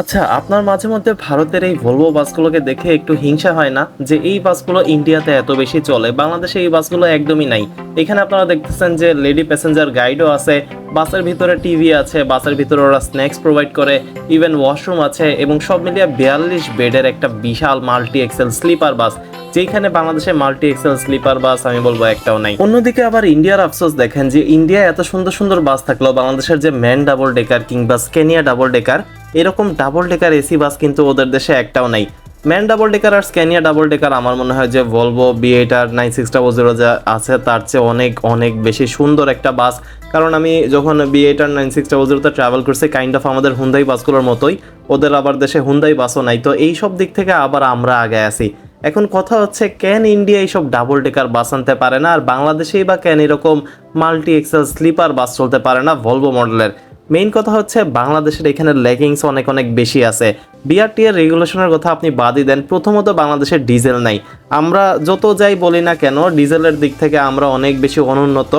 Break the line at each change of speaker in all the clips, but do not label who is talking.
আচ্ছা আপনার মাঝে মধ্যে ভারতের এই ভলভো বাসগুলোকে দেখে একটু হিংসা হয় না যে এই বাসগুলো ইন্ডিয়াতে এত বেশি চলে? বাংলাদেশে এই বাসগুলো একদমই নাই। এখানে আপনারা দেখতেছেন যে লেডি প্যাসেঞ্জার গাইডও আছে, বাসের ভিতরে টিভি আছে, বাসের ভিতরে ওরা স্ন্যাক্স প্রোভাইড করে ইভেন ওয়াশরুম আছে এবং সব মিলিয়ে বিয়াল্লিশ বেডের একটা বিশাল মাল্টি এক্সেল স্লিপার বাস। যেখানে বাংলাদেশে মাল্টি এক্সেল স্লিপার বাস আমি বলব একটাও নাই। অন্যদিকে আবার ইন্ডিয়ার আফসোস দেখেন যে ইন্ডিয়া এত সুন্দর সুন্দর বাস থাকলেও বাংলাদেশের যে ম্যান ডাবল ডেকার কিংবা স্কেনিয়া ডাবল ডেকার এরকম ডাবল ডেকার এসি বাস কিন্তু ওদের দেশে একটাও নাই। ম্যান ডাবল ডেকার আর স্ক্যানিয়া ডাবল ডেকার আমার মনে হয় যে Volvo B eight R nine six double zero যা আছে তার চেয়ে অনেক অনেক বেশি সুন্দর একটা বাস কারণ আমি যখন B eight R nine six double জিরোতে ট্রাভেল করছি কাইন্ড অফ আমাদের হুন্দাই বাসগুলোর মতোই, ওদের আবার দেশে হুন্দাই বাসও নাই। তো এই সব দিক থেকে আবার আমরা আগে আছি। এখন কথা হচ্ছে ক্যান ইন্ডিয়া এইসব ডাবল ডেকার বাস আনতে পারে না? আর বাংলাদেশেই বা ক্যান এরকম মাল্টি এক্সেল স্লিপার বাস চলতে পারে না ভলভো মডেলের মেইন কথা হচ্ছে বাংলাদেশের এখানে লেগিংস অনেক অনেক বেশি আছে। বিআরটি এর রেগুলেশনের কথা আপনি বাদই দেন, প্রথমত বাংলাদেশের ডিজেল নাই। আমরা যত যাই বলি না কেন ডিজেলের দিক থেকে আমরা অনেক বেশি অনুন্নত,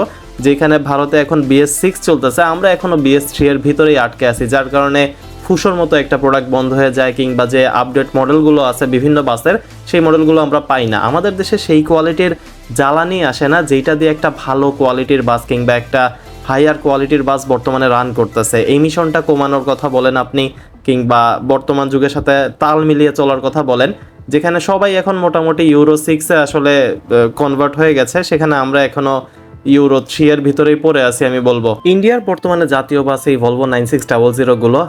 যেখানে ভারতে এখন বিএস সিক্স চলতেছে, আমরা এখনও বিএস থ্রি এর ভিতরেই আটকে আছি, যার কারণে ফুসোর মতো একটা প্রোডাক্ট বন্ধ হয়ে যায়, কিংবা যে আপডেট মডেলগুলো আছে, বিভিন্ন বাসের, সেই মডেলগুলো আমরা পাই না। আমাদের দেশে সেই কোয়ালিটির জ্বালানি আসে না যেটা দিয়ে একটা ভালো কোয়ালিটির বাস কিংবা একটা হাইয়ার কোয়ালিটির বাস বর্তমানে রান করতেছে। এই মিশনটা কমানোর কথা বলেন আপনি কিংবা বর্তমান যুগের সাথে তাল মিলিয়ে চলার কথা বলেন। যেখানে সবাই এখন মোটামুটি ইউরো সিক্সে আসলে কনভার্ট হয়ে গেছে। সেখানে আমরা এখনও ইউরো থ্রি এর ভিতরেই পড়ে আছি আমি বলব। ইন্ডিয়ার বর্তমানে জাতীয় বাস এই Volvo nine six double zero গুলো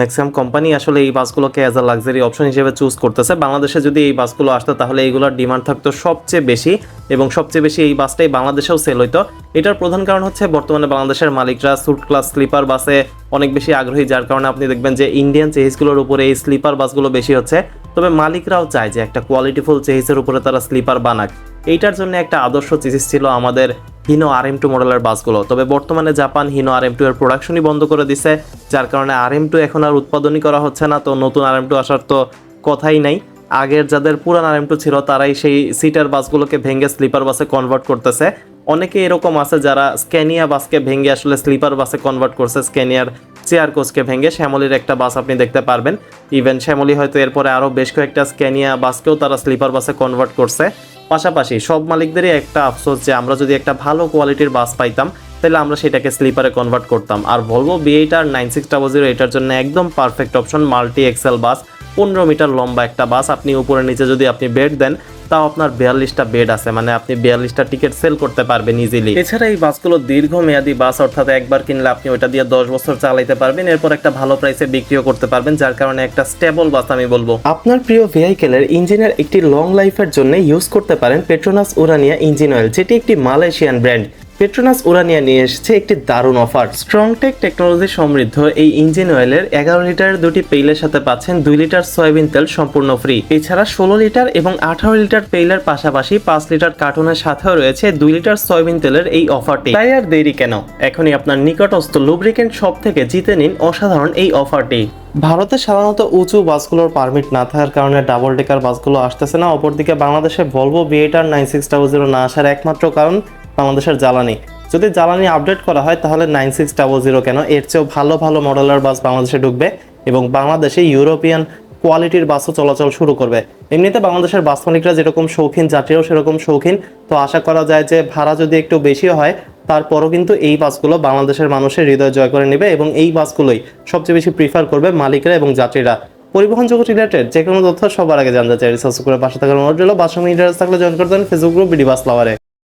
ম্যাক্সিমাম কোম্পানি আসলে এই বাসগুলোকে অ্যাজ আ লাক্সারি অপশন হিসেবে চুজ করতেছে। বাংলাদেশে যদি এই বাসগুলো আসতো, তাহলে এইগুলোর ডিমান্ড থাকতো সবচেয়ে বেশি এবং সবচেয়ে বেশি এই বাসটাই বাংলাদেশেও সেল হইতো। এটার প্রধান কারণ হচ্ছে বর্তমানে বাংলাদেশের মালিকরা সুট ক্লাস স্লিপার বাসে অনেক বেশি আগ্রহী, যার কারণে আপনি দেখবেন যে ইন্ডিয়ান চেহিসগুলোর উপরে এই স্লিপার বাসগুলো বেশি হচ্ছে। তবে মালিকরাও চায় যে একটা কোয়ালিটিফুল চেহিসের উপরে তারা স্লিপার বানাক। এইটার জন্য একটা আদর্শ চেসিস ছিল আমাদের হিনো আর এম টু মডেলের বাসগুলো। তবে বর্তমানে Japan Hino R M two এর প্রোডাকশনই বন্ধ করে দিছে, যার কারণে আর এম টু এখন আর উৎপাদনই করা হচ্ছে না, তো নতুন আর এম টু আসার তো কথাই নাই। আগের যাদের পুরান আর এম টু ছিল, তারাই সেই সিটার বাসগুলোকে ভেঙে স্লিপার বাসে কনভার্ট করতেছে। অনেকে এরকম আছে যারা স্ক্যানিয়া বাসকে ভেঙে আসলে স্লিপার বাসে কনভার্ট করছে স্ক্যানিয়ার চেয়ার কোচকে ভেঙে। শ্যামলির একটা বাস আপনি দেখতে পারবেন। ইভেন শ্যামলি হয়তো এরপরে আরও বেশ কয়েকটা স্ক্যানিয়া বাসকেও তারা স্লিপার বাসে কনভার্ট করছে। পাশাপাশি সব মালিকদেরই একটা আফসোস যে আমরা যদি একটা ভালো কোয়ালিটির বাস পাইতাম, তাহলে আমরা সেটাকে স্লিপারে কনভার্ট করতাম। আর Volvo B eight R nine six double zero এটার জন্য একদম perfect option multi axle bus পনেরো মিটার লম্বা একটা বাস আপনি উপরে, নিচে যদি আপনি বেড দেন তাও আপনার বিয়াল্লিশটা বেড আছে মানে আপনি বিয়াল্লিশটা টিকিট সেল করতে পারবেন ইজিলি এছাড়া এই বাসগুলো দীর্ঘমেয়াদী বাস, অর্থাৎ একবার কিনলে আপনি ওটা দিয়ে দশ বছর চালাইতে পারবেন। এরপর একটা ভালো প্রাইসে বিক্রিও করতে পারবেন, যার কারণে একটা স্টেবল বাস আমি বলব। আপনার প্রিয় ভেহিকেলের ইঞ্জিনের একটি লং লাইফের জন্য ইউজ করতে পারেন পেট্রোনাস উরানিয়া ইঞ্জিন অয়েল যেটি একটি মালয়েশিয়ান ব্র্যান্ড পেট্রোনাস উরানিয়া নিয়ে এসেছে একটি দারুণ অফার স্ট্রং টেক টেকনোলজি সমৃদ্ধ এই ইঞ্জিন অয়েলের এগারো লিটার দুটি পেইলের সাথে পাচ্ছেন দুই লিটার সয়াবিন তেল সম্পূর্ণ ফ্রি এছাড়া ষোলো লিটার এবং আঠারো লিটার পেইলের পাশাপাশি পাঁচ লিটার কার্টুনের সাথেও রয়েছে দুই লিটার সয়াবিন তেলের এই অফারটি তাই আর দেরি কেন? এখনই আপনার নিকটস্থ লুব্রিকেন্ট শপ থেকে জিতে নিন অসাধারণ এই অফারটি ভারতে সাধারণত উঁচু বাসগুলোর পারমিট না থাকার কারণে ডাবল ডেকার বাসগুলো আসতেছে না। অপরদিকে বাংলাদেশে Volvo B eight R nine six double zero না আসার একমাত্র কারণ বাংলাদেশের জ্বালানি। যদি জ্বালানি আপডেট করা হয়, তাহলে নাইন সিক্স ডাবল জিরো কেন? এর চেয়েও ভালো ভালো মডেলের বাস বাংলাদেশে ঢুকবে এবং বাংলাদেশে ইউরোপিয়ান কোয়ালিটির বাসও চলাচল শুরু করবে। এমনিতে বাংলাদেশের বাস মালিকরা যেরকম শৌখিন যাত্রীরাও সেরকম শৌখিন। তো আশা করা যায় যে ভাড়া যদি একটু বেশি হয়, তারপরও কিন্তু এই বাসগুলো বাংলাদেশের মানুষের হৃদয় জয় করে নেবে এবং এই বাসগুলোই সবচেয়ে বেশি প্রিফার করবে মালিকরা এবং যাত্রীরা। পরিবহন জগৎ রিলেটেড যে কোনো তথ্য সবার আগে জানতে চাই। রিসার্চ করে পাশে থাকার অনুরোধ রইল। বাস থাকলে জয়েন করতেন ফেসবুক গ্রুপ বিডি বাস লাভারে